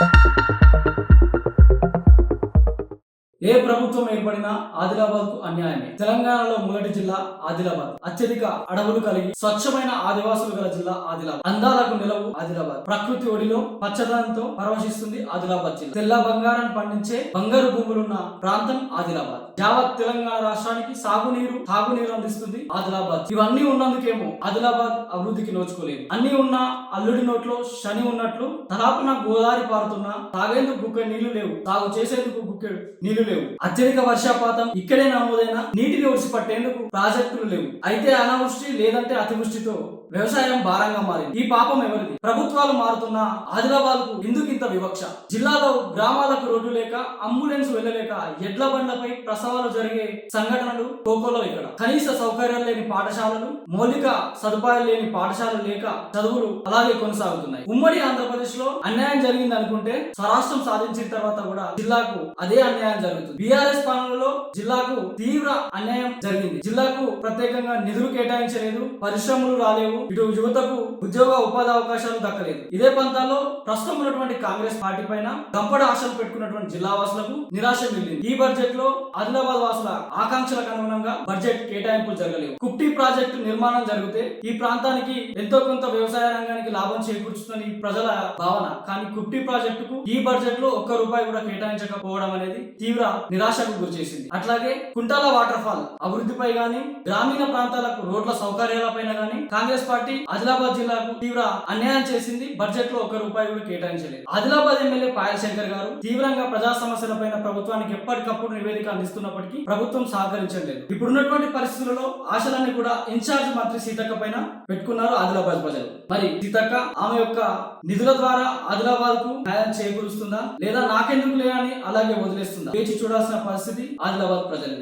Thank you. ఏ ప్రభుత్వం ఏర్పడినా ఆదిలాబాద్కు అన్యాయమే. తెలంగాణలో మొదటి జిల్లా ఆదిలాబాద్. అత్యధిక అడవులు కలిగి స్వచ్ఛమైన ఆదివాసులు గల జిల్లా ఆదిలాబాద్. అందాలకు నిలవు ఆదిలాబాద్. ప్రకృతి ఒడిలో పచ్చదనంతో పరవశిస్తుంది ఆదిలాబాద్ జిల్లా. తెల్ల బంగారాన్ని పండించే బంగారు భూములున్న ప్రాంతం ఆదిలాబాద్. యావత్ తెలంగాణ రాష్ట్రానికి సాగునీరు తాగునీరు అందిస్తుంది ఆదిలాబాద్. ఇవన్నీ ఉన్నందుకేమో ఆదిలాబాద్ అభివృద్ధికి నోచుకోలేదు అన్ని ఉన్న అల్లుడి నోట్లో శని ఉన్నట్లు తలాపున గోదావరి పారుతున్నా తాగేందుకు గుక్క నీళ్ళు లేవు. తాగు చేసేందుకు గుక్కెడు నీళ్ళు లేవు. అత్యధిక వర్షపాతం ఇక్కడే నమోదైన నీటిని ఒడిసి పట్టేందుకు ప్రాజెక్టులు లేవు. అయితే అనావృష్టి లేదంటే అతివృష్టితో వ్యవసాయం భారంగా మారింది. ఈ పాపం ఎవరిది? ప్రభుత్వాలు మారుతున్న ఆదిలాబాద్కు ఎందుకు ఇంత వివక్ష? జిల్లాలో గ్రామాలకు రోడ్డు లేక అంబులెన్స్ వెళ్ళలేక ఎడ్ల బండ్లపై ప్రసవాలు జరిగే సంఘటనలు కోకోలో ఇక్కడ. కనీస సౌకర్యాలు లేని పాఠశాలలు మౌలిక సదుపాయాలు లేని పాఠశాలలు లేక చదువులు అలాగే కొనసాగుతున్నాయి. ఉమ్మడి ఆంధ్రప్రదేశ్లో అన్యాయం జరిగింది అనుకుంటే స్వరాష్ట్రం సాధించిన తర్వాత కూడా జిల్లాకు అదే అన్యాయం జరుగుతుంది. బీఆర్ఎస్ పాలనలో జిల్లాకు తీవ్ర అన్యాయం జరిగింది. జిల్లాకు ప్రత్యేకంగా నిధులు కేటాయించలేదు పరిశ్రమలు రాలేవు ఇటు యువతకు ఉద్యోగ ఉపాధి అవకాశాలు దక్కలేదు. ఇదే ప్రాంతాల్లో ప్రస్తుతం ఉన్నటువంటి కాంగ్రెస్ పార్టీ పైన గంపడ ఆశలు పెట్టుకున్నటువంటి జిల్లా వాసులకు నిరాశ మిగిలింది. ఈ బడ్జెట్లో ఆదిలాబాద్ వాసుల ఆకాంక్షలకు అనుగుణంగా బడ్జెట్ కేటాయింపులు జరగలేవు. కుప్టి ప్రాజెక్టు నిర్మాణం జరిగితే ఈ ప్రాంతానికి ఎంతో కొంత వ్యవసాయ రంగానికి లాభం చేకూర్చుతుందని ప్రజల భావన. కానీ కుప్టి ప్రాజెక్టుకు ఈ బడ్జెట్లో ఒక్క రూపాయి కూడా కేటాయించకపోవడం అనేది తీవ్ర నిరాశకు గురిచేసింది. అట్లాగే కుంటాల వాటర్ ఫాల్ అభివృద్ధిపై గాని గ్రామీణ ప్రాంతాలకు రోడ్ల సౌకర్యాలపైన గాని కాంగ్రెస్ పార్టీ ఆదిలాబాద్ జిల్లాకు తీవ్ర అన్యాయం చేసింది. బడ్జెట్లో ఒక్క రూపాయి కూడా కేటాయించలేదు. ఆదిలాబాద్ ఎమ్మెల్యే పాయల్ శంకర్ గారు తీవ్రంగా ప్రజా సమస్యలపైన ప్రభుత్వానికి ఎప్పటికప్పుడు నివేదిక అందిస్తున్నప్పటికీ ప్రభుత్వం సహకరించలేదు. ఇప్పుడున్నటువంటి పరిస్థితులలో ఆశలన్నీ కూడా ఇన్ఛార్జ్ మంత్రి సీతక్క పైన పెట్టుకున్నారు ఆదిలాబాద్ ప్రజలు. మరి సీతక్క ఆమె యొక్క నిధుల ద్వారా ఆదిలాబాద్కు న్యాయం చేకూరుస్తుందా? లేదా నాకెందుకు లేదని అలాగే వదిలేస్తుందా? వేచి चूड़ा पैस्थिंद आदिलाबाद प्रजल